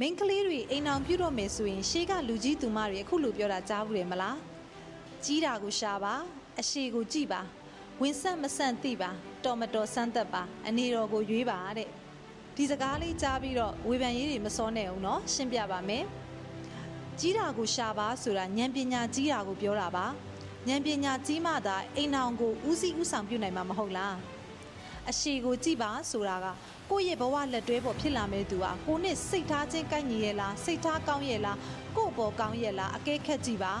မိန်းကလေးတွေအိမ်အောင်ပြုတော့မယ်ဆိုရင်ရှေးကလူကြီးသူမတွေအခုလိုပြောတာကြားဘူးတယ်မလားကြီးတာကိုရှာပါအရှိကိုကြည့်ပါဝင်ဆက်မဆန့်သိပါတော်မတော်ဆန်းသက်ပါအနေတော်ကိုရွေးပါတဲ့ဒီစကားလေးကြားပြီးတော့ဝေဖန်ရေးတွေမစောနဲ့အောင်နော်ရှင်းပြပါမယ်ကြီးတာကိုရှာပါဆိုတာဉာဏ်ပညာကြီးတာကိုပြောတာပါဉာဏ်ပညာကြီးမှသာအိမ်အောင်ကိုဦးစီးဦးဆောင်ပြုနိုင်မှာမဟုတ်လား အရှိကိုကြည့်ပါဆိုတာကကိုယ့်ရဲ့ဘဝလက်တွဲပေါ်ဖြစ်လာမဲ့သူဟာကိုနဲ့စိတ်ထားချင်းကိုက်ညီရဲ့လားစိတ်ထားကောင်းရဲ့လားကိုယ့်ပေါ်ကောင်းရဲ့လားအကဲခက်ကြည့်ပါ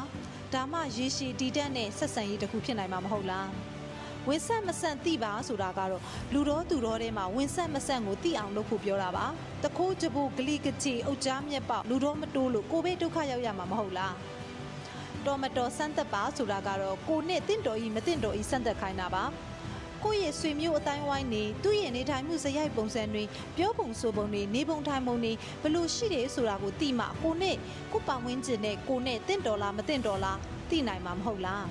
ဒါမှရေရှည်တည်တတ်တဲ့ဆက်ဆံရေးတစ်ခုဖြစ်နိုင်မှာမဟုတ်လားဝင်ဆက်မဆန့်သိပါဆိုတာကတော့လူတော်သူတော်ထဲမှာဝင်ဆက်မဆန့်ကိုသိအောင်လုပ်ဖို့ပြောတာပါတခိုးကြဖို့ဂလိကချီအုတ်ကြားမြက်ပေါက်လူတော်မတိုးလို့ကိုပဲဒုက္ခရောက်ရမှာမဟုတ်လားတော်မတော်စမ်းသက်ပါဆိုတာကတော့ကိုနဲ့တင့်တော်ဤမတင့်တော်ဤစမ်းသက်ခိုင်းတာပါ ကိုယ့်ရဲ့ဆွေမျိုးအတိုင်းဝိုင်းနေသူ့ရဲ့နေထိုင်မှုဇယိုက်ပုံစံတွေပြောပုံဆိုပုံတွေနေပုံထိုင်ပုံတွေဘလို့ရှိတယ်ဆိုတာကိုသိမှကိုနဲ့ကိုပတ်ဝန်းကျင်နဲ့ကိုနဲ့တင့်တော်လားမတင့်တော်လားသိနိုင်မှာမဟုတ်လား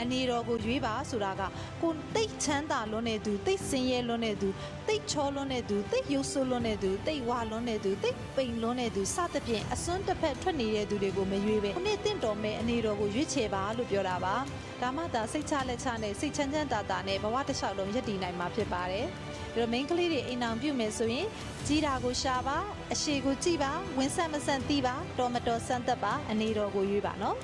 အနေတော်ကိုရွေးပါဆိုတာကကိုတိတ်ချမ်းသာလွန်းတဲ့သူတိတ်စင်ရဲလွန်းတဲ့သူတိတ်ချောလွန်းတဲ့သူတိတ်ရုပ်ဆိုးလွန်းတဲ့သူတိတ်ဝါလွန်းတဲ့သူတိတ်ပိန်လွန်းတဲ့သူစသဖြင့်အစွန်းတစ်ဖက်ထွက်နေတဲ့သူတွေကိုမရွေးပဲခုနှစ်တင့်တော်မဲ့အနေတော်ကိုရွေးချယ်ပါလို့ပြောတာပါဒါမှသာစိတ်ချလက်ချနဲ့စိတ်ချမ်းချမ်းသာသာနဲ့ဘဝတစ်လျှောက်လုံးရည်တည်နိုင်မှာဖြစ်ပါတယ်ဒီလိုမိန်းကလေးတွေအိမ်အောင်ပြုမယ်ဆိုရင်ကြီးတာကိုရှာပါအရှိကိုကြည့်ပါဝင်းဆက်မဆန့်သိပါတော်မတော်ဆန်းသက်ပါအနေတော်ကိုရွေးပါနော်